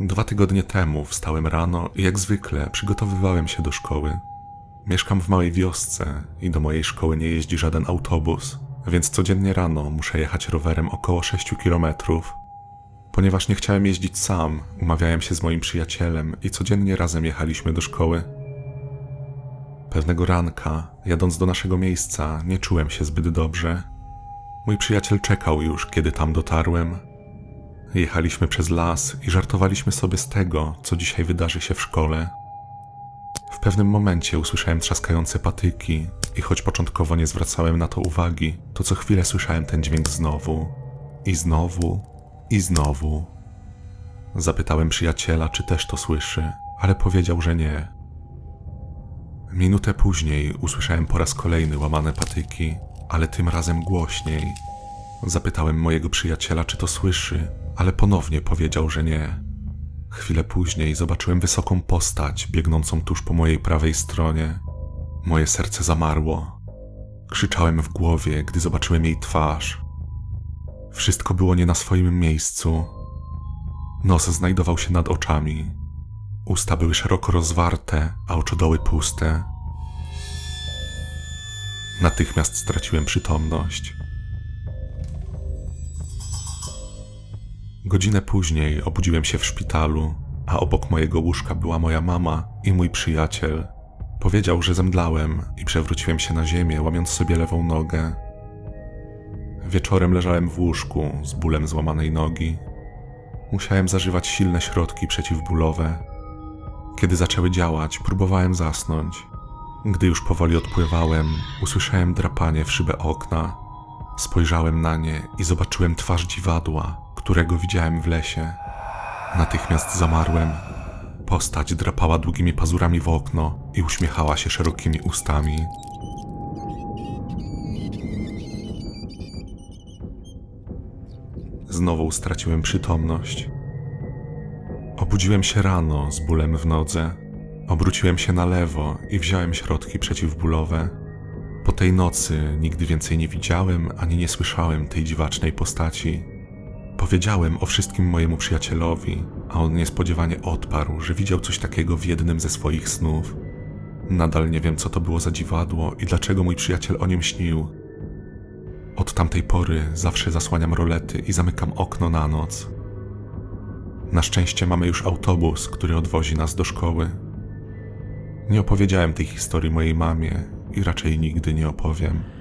Dwa tygodnie temu wstałem rano i jak zwykle przygotowywałem się do szkoły. Mieszkam w małej wiosce i do mojej szkoły nie jeździ żaden autobus, więc codziennie rano muszę jechać rowerem około 6 kilometrów. Ponieważ nie chciałem jeździć sam, umawiałem się z moim przyjacielem i codziennie razem jechaliśmy do szkoły. Pewnego ranka, jadąc do naszego miejsca, nie czułem się zbyt dobrze. Mój przyjaciel czekał już, kiedy tam dotarłem. Jechaliśmy przez las i żartowaliśmy sobie z tego, co dzisiaj wydarzy się w szkole. W pewnym momencie usłyszałem trzaskające patyki i choć początkowo nie zwracałem na to uwagi, to co chwilę słyszałem ten dźwięk znowu i znowu i znowu. Zapytałem przyjaciela, czy też to słyszy, ale powiedział, że nie. Minutę później usłyszałem po raz kolejny łamane patyki, ale tym razem głośniej. Zapytałem mojego przyjaciela, czy to słyszy, ale ponownie powiedział, że nie. Chwilę później zobaczyłem wysoką postać biegnącą tuż po mojej prawej stronie. Moje serce zamarło. Krzyczałem w głowie, gdy zobaczyłem jej twarz. Wszystko było nie na swoim miejscu. Nos znajdował się nad oczami. Usta były szeroko rozwarte, a oczodoły puste. Natychmiast straciłem przytomność. Godzinę później obudziłem się w szpitalu, a obok mojego łóżka była moja mama i mój przyjaciel. Powiedział, że zemdlałem i przewróciłem się na ziemię, łamiąc sobie lewą nogę. Wieczorem leżałem w łóżku z bólem złamanej nogi. Musiałem zażywać silne środki przeciwbólowe. Kiedy zaczęły działać, próbowałem zasnąć. Gdy już powoli odpływałem, usłyszałem drapanie w szybę okna. Spojrzałem na nie i zobaczyłem twarz dziwadła, którego widziałem w lesie. Natychmiast zamarłem. Postać drapała długimi pazurami w okno i uśmiechała się szerokimi ustami. Znowu straciłem przytomność. Obudziłem się rano z bólem w nodze. Obróciłem się na lewo i wziąłem środki przeciwbólowe. Po tej nocy nigdy więcej nie widziałem ani nie słyszałem tej dziwacznej postaci. Powiedziałem o wszystkim mojemu przyjacielowi, a on niespodziewanie odparł, że widział coś takiego w jednym ze swoich snów. Nadal nie wiem, co to było za dziwadło i dlaczego mój przyjaciel o nim śnił. Od tamtej pory zawsze zasłaniam rolety i zamykam okno na noc. Na szczęście mamy już autobus, który odwozi nas do szkoły. Nie opowiedziałem tej historii mojej mamie i raczej nigdy nie opowiem.